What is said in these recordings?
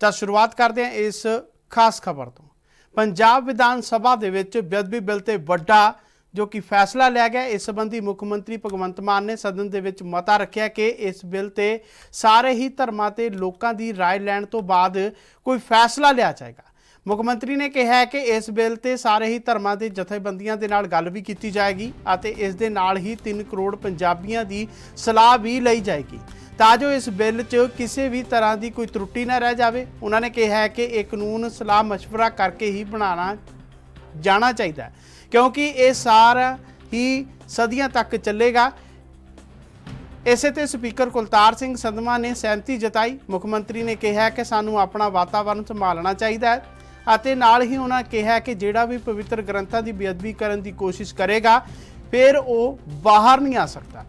ਤਾਂ ਸ਼ੁਰੂਆਤ ਕਰਦੇ ਹਾਂ ਇਸ ਖਾਸ ਖਬਰ ਤੋਂ ਪੰਜਾਬ ਵਿਧਾਨ ਸਭਾ ਦੇ ਵਿੱਚ ਬੇਅਦਬੀ ਬਿੱਲ ਤੇ ਵੱਡਾ ਜੋ ਕਿ ਫੈਸਲਾ ਲਿਆ ਗਿਆ ਇਸ ਸੰਬੰਧੀ ਮੁੱਖ ਮੰਤਰੀ ਭਗਵੰਤ ਮਾਨ ਨੇ ਸਦਨ ਦੇ ਵਿੱਚ ਮਤਾ ਰੱਖਿਆ ਕਿ ਇਸ ਬਿੱਲ ਤੇ ਸਾਰੇ ਹੀ ਧਰਮਾਂ ਤੇ ਲੋਕਾਂ ਦੀ رائے ਲੈਣ ਤੋਂ ਬਾਅਦ ਕੋਈ ਫੈਸਲਾ ਲਿਆ ਜਾਏਗਾ ਮੁੱਖ ਮੰਤਰੀ ਨੇ ਕਿਹਾ ਹੈ ਕਿ ਇਸ ਬਿੱਲ ਤੇ ਸਾਰੇ ਹੀ ਧਰਮਾਂ ਦੇ ਜਥੇਬੰਦੀਆਂ ਦੇ ਨਾਲ ਗੱਲ ਵੀ ਕੀਤੀ ਜਾਏਗੀ ਅਤੇ ਇਸ ਦੇ ਨਾਲ ਹੀ 3 ਕਰੋੜ ਪੰਜਾਬੀਆਂ ਦੀ ਸਲਾਹ ਵੀ ਲਈ ਜਾਏਗੀ ਤਾਂ ਜੋ ਇਸ ਬਿੱਲ 'ਚ ਕਿਸੇ ਵੀ ਤਰ੍ਹਾਂ ਦੀ ਕੋਈ ਤਰੁੱਟੀ ਨਾ ਰਹਿ ਜਾਵੇ ਉਹਨਾਂ ਨੇ ਕਿਹਾ ਹੈ ਕਿ ਇਹ ਕਾਨੂੰਨ ਸਲਾਹ مشورہ ਕਰਕੇ ਹੀ ਬਣਾਉਣਾ ਜਾਣਾ ਚਾਹੀਦਾ ਹੈ ਕਿਉਂਕਿ ਇਹ ਸਾਰਾ ਹੀ ਸਦੀਆਂ ਤੱਕ ਚੱਲੇਗਾ ਇਸੇ ਤੇ ਸਪੀਕਰ ਕੁਲਤਾਰ ਸਿੰਘ ਸੰਧਮਾ ਨੇ ਸਹਿਮਤੀ ਜਤਾਈ ਮੁੱਖ ਮੰਤਰੀ ਨੇ ਕਿਹਾ ਕਿ ਸਾਨੂੰ ਆਪਣਾ ਵਾਤਾਵਰਣ ਸੰਭਾਲਣਾ ਚਾਹੀਦਾ ਹੈ ਅਤੇ ਨਾਲ ਹੀ ਉਹਨਾਂ ਕਿਹਾ ਕਿ ਜਿਹੜਾ ਵੀ ਪਵਿੱਤਰ ਗ੍ਰੰਥਾਂ ਦੀ ਬੇਅਦਬੀ ਕਰਨ ਦੀ ਕੋਸ਼ਿਸ਼ ਕਰੇਗਾ ਫਿਰ ਉਹ ਬਾਹਰ ਨਹੀਂ ਆ ਸਕਦਾ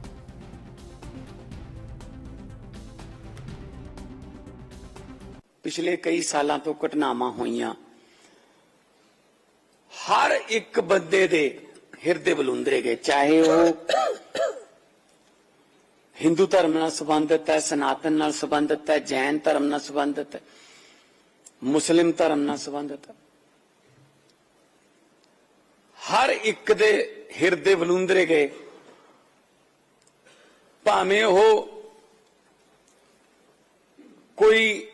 ਪਿਛਲੇ ਕਈ ਸਾਲਾਂ ਤੋਂ ਘਟਨਾਵਾਂ ਹੋਈਆਂ। ਹਰ ਇੱਕ ਬੰਦੇ ਦੇ ਹਿਰਦੇ ਬਲੁੰਦਰੇ ਗਏ, ਚਾਹੇ ਉਹ ਹਿੰਦੂ ਧਰਮ ਨਾਲ ਸੰਬੰਧਿਤ ਹੈ, ਸਨਾਤਨ ਨਾਲ ਸੰਬੰਧਿਤ ਹੈ, ਜੈਨ ਧਰਮ ਨਾਲ ਸੰਬੰਧਿਤ ਹੈ, ਮੁਸਲਿਮ ਧਰਮ ਨਾਲ ਸੰਬੰਧਿਤ ਹੈ। ਹਰ ਇੱਕ ਦੇ ਹਿਰਦੇ ਬਲੁੰਦਰੇ ਗਏ। ਭਾਵੇਂ ਉਹ ਕੋਈ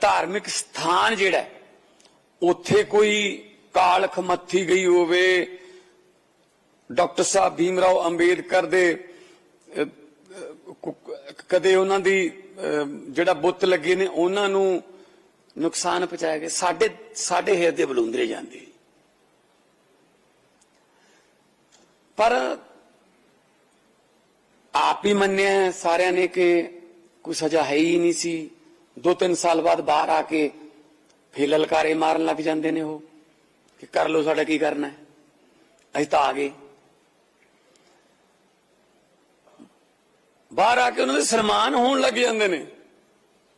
ਧਾਰਮਿਕ ਸਥਾਨ ਜਿਹੜਾ ਉੱਥੇ ਕੋਈ ਕਾਲਖ ਮੱਥੀ ਗਈ ਹੋਵੇ, ਡਾਕਟਰ ਸਾਹਿਬ ਭੀਮਰਾਓ ਅੰਬੇਦਕਰ ਦੇ ਕਦੇ ਉਹਨਾਂ ਦੀ ਜਿਹੜਾ ਬੁੱਤ ਲੱਗੇ ਨੇ, ਉਹਨਾਂ ਨੂੰ ਨੁਕਸਾਨ ਪਹੁੰਚਾਇਆ ਗਿਆ। ਸਾਡੇ ਸਾਡੇ ਹਿਰਦੇ ਬਲੁੰਦਰੇ ਜਾਂਦੇ। ਪਰ ਆਪ ਹੀ ਮੰਨਿਆ ਸਾਰਿਆਂ ਨੇ ਕਿ ਕੋਈ ਸਜ਼ਾ ਹੈ ਹੀ ਨਹੀਂ ਸੀ। ਦੋ ਤਿੰਨ ਸਾਲ ਬਾਅਦ ਬਾਹਰ ਆ ਕੇ ਫੇਰ ਲਲਕਾਰੇ ਮਾਰਨ ਲੱਗ ਜਾਂਦੇ ਨੇ ਉਹ ਕਿ ਕਰ ਲੋ ਸਾਡਾ ਕੀ ਕਰਨਾ ਹੈ। ਅਸੀਂ ਤਾਂ ਆ ਗਏ। ਬਾਹਰ ਆ ਕੇ ਉਹਨਾਂ ਦੇ ਸਨਮਾਨ ਹੋਣ ਲੱਗ ਜਾਂਦੇ ਨੇ।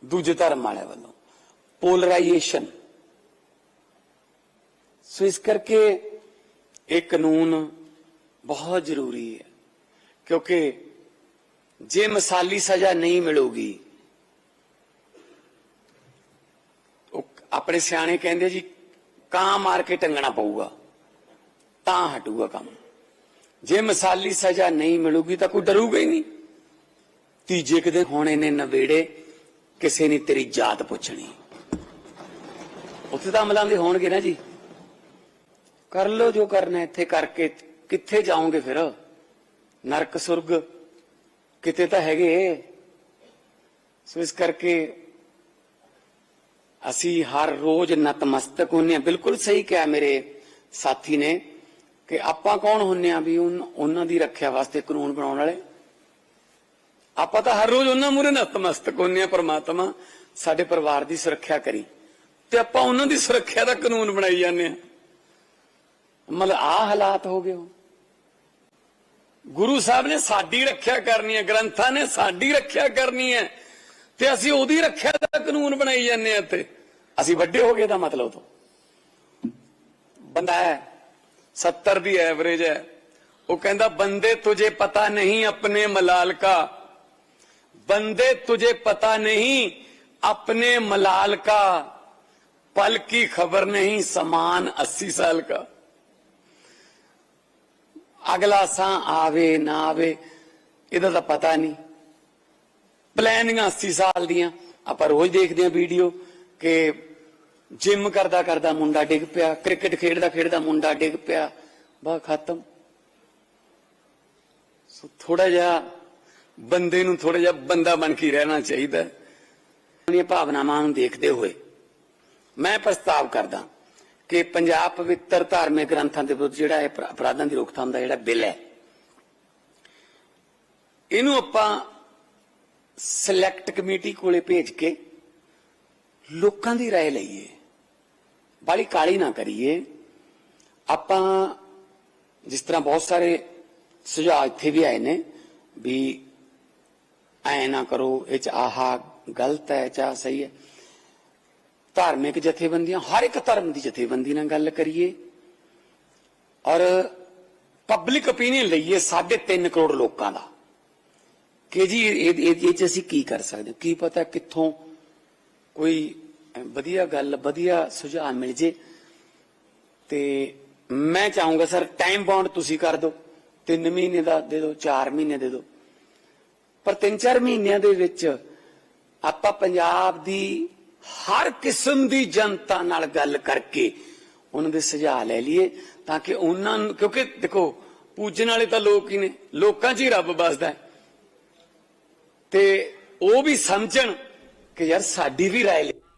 ਦੂਜੇ ਧਰਮ ਵਾਲਿਆਂ ਵੱਲੋਂ। ਪੋਲਰਾਈਜੇਸ਼ਨ ਸੋ ਇਸ ਕਰਕੇ ਇਹ ਕਾਨੂੰਨ ਬਹੁਤ ਜ਼ਰੂਰੀ ਹੈ। ਕਿਉਂਕਿ ਜੇ ਮਸਾਲੀ ਸਜ਼ਾ ਨਹੀਂ ਮਿਲੂਗੀ ਉਹ ਆਪਣੇ ਸਿਆਣੇ ਕਹਿੰਦੇ ਜੀ, ਕਾਂ ਮਾਰ ਕੇ ਟੰਗਣਾ ਪਊਗਾ, ਤਾਂ ਹਟੂਗਾ ਕੰਮ। ਜੇ ਮਸਾਲੀ ਸਜ਼ਾ ਨਹੀਂ ਮਿਲੂਗੀ ਤਾਂ ਕੋਈ ਡਰੂਗਾ ਹੀ ਨਹੀਂ। ਤੀਜੇ ਕਿਤੇ ਹੋਣੇ ਨੇ ਨਵੇੜੇ ਕਿਸੇ ਨੇ ਤੇਰੀ ਜਾਤ ਪੁੱਛਣੀ। ਉੱਥੇ ਤਾਂ ਅਮਲਾਂ ਦੇ ਹੋਣਗੇ ਨਾ ਜੀ। ਕਰ ਲੋ ਜੋ ਕਰਨਾ ਇੱਥੇ ਕਰਕੇ ਕਿੱਥੇ ਜਾਓਗੇ ਫਿਰ? ਨਰਕ ਸੁਰਗ ਕਿਤੇ ਤਾਂ ਹੈਗੇ। ਸੋ ਇਸ ਕਰਕੇ ਅਸੀਂ ਹਰ ਰੋਜ਼ ਨਤਮਸਤਕ ਹੁੰਨੇ ਆ ਬਿਲਕੁਲ ਸਹੀ ਕਿਹਾ ਮੇਰੇ ਸਾਥੀ ਨੇ ਕਿ ਆਪਾਂ ਕੌਣ ਹੁੰਨੇ ਆ ਵੀ ਉਨ- ਉਹਨਾਂ ਦੀ ਰੱਖਿਆ ਵਾਸਤੇ ਕਾਨੂੰਨ ਬਣਾਉਣ ਵਾਲੇ? ਆਪਾਂ ਤਾਂ ਹਰ ਰੋਜ਼ ਉਹਨਾਂ ਮੂਰੇ ਨਤਮਸਤਕ ਹੁੰਨੇ ਆ ਪ੍ਰਮਾਤਮਾ, ਸਾਡੇ ਪਰਿਵਾਰ ਦੀ ਸੁਰੱਖਿਆ ਕਰੀ। ਤੇ ਆਪਾਂ ਉਹਨਾਂ ਦੀ ਸੁਰੱਖਿਆ ਦਾ ਕਾਨੂੰਨ ਬਣਾਈ ਜਾਂਦੇ ਆ ਮਤਲਬ ਆ ਹਾਲਾਤ ਹੋ ਗਏ ਹੋ ਗੁਰੂ ਸਾਹਿਬ ਨੇ ਸਾਡੀ ਰੱਖਿਆ ਕਰਨੀ ਹੈ, ਗ੍ਰੰਥਾਂ ਨੇ ਸਾਡੀ ਰੱਖਿਆ ਕਰਨੀ ਹੈ। ਤੇ ਅਸੀਂ ਉਹਦੀ ਰੱਖਿਆ ਦਾ ਕਾਨੂੰਨ ਬਣਾਈ ਜਾਂਦੇ ਆ ਤੇ ਅਸੀਂ ਵੱਡੇ ਹੋ ਗਏ ਦਾ ਮਤਲਬ ਤੋਂ ਬੰਦਾ ਹੈ 70 ਦੀ ਐਵਰੇਜ ਹੈ ਉਹ ਕਹਿੰਦਾ ਬੰਦੇ ਤੁਝੇ ਪਤਾ ਨਹੀਂ ਆਪਣੇ ਮਲਾਲ का ਬੰਦੇ ਤੁਝੇ ਪਤਾ ਨਹੀਂ अपने मलाल का पल की खबर नहीं समान 80 साल का ਅਗਲਾ ਸਾਹ ਆਵੇ ਨਾ ਆਵੇ ਇਹਦਾ ਤਾਂ ਪਤਾ ਨਹੀਂ ਪਲੈਨਿੰਗ 80 ਸਾਲ ਦੀਆਂ। ਆਪਾਂ ਰੋਜ਼ ਦੇਖਦੇ ਆਂ ਵੀਡੀਓ ਕਿ ਜਿਮ ਕਰਦਾ ਕਰਦਾ ਮੁੰਡਾ ਡਿੱਗ ਪਿਆ ਕ੍ਰਿਕਟ ਖੇਡਦਾ ਖੇਡਦਾ ਮੁੰਡਾ ਡਿੱਗ ਪਿਆ। ਬਾ, ਖਤਮ। ਸੋ ਥੋੜਾ ਜਿਹਾ ਬੰਦੇ ਨੂੰ ਥੋੜਾ ਜਿਹਾ ਬੰਦਾ ਬਣ ਕੇ ਰਹਿਣਾ ਚਾਹੀਦਾ। ਆਪਣੀਆਂ ਭਾਵਨਾਵਾਂ ਨੂੰ ਦੇਖਦੇ ਹੋਏ ਮੈਂ ਪ੍ਰਸਤਾਵ ਕਰਦਾ ਕਿ ਪੰਜਾਬ ਪਵਿੱਤਰ ਧਾਰਮਿਕ ਗ੍ਰੰਥਾਂ ਦੇ ਵਿਰੁੱਧ ਜਿਹੜਾ ਇਹ ਅਪਰਾਧਾਂ ਦੀ ਰੋਕਥਾਮ ਦਾ ਜਿਹੜਾ ਬਿੱਲ ਹੈ, ਇਹਨੂੰ ਆਪਾਂ ਸਿਲੈਕਟ ਕਮੇਟੀ ਕੋਲੇ ਭੇਜ ਕੇ ਲੋਕਾਂ ਦੀ رائے ਲਈਏ ਬਾਲੀ ਕਾਲੀ ਨਾ ਕਰੀਏ ਆਪਾਂ ਜਿਸ ਤਰ੍ਹਾਂ ਬਹੁਤ ਸਾਰੇ ਸੁਝਾਅ ਇੱਥੇ ਵੀ ਆਏ ਨੇ ਵੀ ਐ ਨਾ ਕਰੋ ਇਹ ਚ ਆਹਾ ਗਲਤ ਹੈ ਚਾ ਸਹੀ ਹੈ ਧਾਰਮਿਕ ਜਥੇਬੰਦੀਆਂ ਹਰ ਇੱਕ ਧਰਮ ਦੀ ਜਥੇਬੰਦੀ ਨਾਲ ਗੱਲ ਕਰੀਏ ਔਰ ਪਬਲਿਕ ਓਪੀਨੀਅਨ ਲਈਏ 3.5 ਕਰੋੜ ਲੋਕਾਂ ਦਾ ਕਿ ਜੀ, ਇਹ ਇਹ 'ਚ ਅਸੀਂ ਕੀ ਕਰ ਸਕਦੇ ਕੀ ਪਤਾ ਕਿੱਥੋਂ ਕੋਈ ਵਧੀਆ ਗੱਲ, ਵਧੀਆ ਸੁਝਾਅ ਮਿਲ ਜੇ। ਤੇ ਮੈਂ ਚਾਹੂੰਗਾ, ਸਰ ਟਾਈਮ ਬਾਉਂਡ ਤੁਸੀਂ ਕਰ ਦਿਓ। 3 ਮਹੀਨੇ ਦਾ ਦੇ ਦਿਓ 4 ਮਹੀਨੇ ਦੇ ਦਿਓ। ਪਰ 3-4 ਮਹੀਨਿਆਂ ਦੇ ਵਿੱਚ ਆਪਾਂ ਪੰਜਾਬ ਦੀ ਹਰ ਕਿਸਮ ਦੀ ਜਨਤਾ ਨਾਲ ਗੱਲ ਕਰਕੇ ਉਹਨਾਂ ਦੇ ਸੁਝਾਅ ਲੈ ਲਈਏ ਤਾਂ ਕਿ ਉਹਨਾਂ ਨੂੰ, ਕਿਉਂਕਿ ਦੇਖੋ, ਪੂਜਣ ਵਾਲੇ ਤਾਂ ਲੋਕ ਹੀ ਨੇ। ਲੋਕਾਂ 'ਚ ਹੀ ਰੱਬ ਵੱਸਦਾ ਹੈ। ਤੇ ਉਹ ਵੀ ਸਮਝਣ ਕਿ ਯਾਰ ਸਾਡੀ ਵੀ ਰਾਏ ਲੈ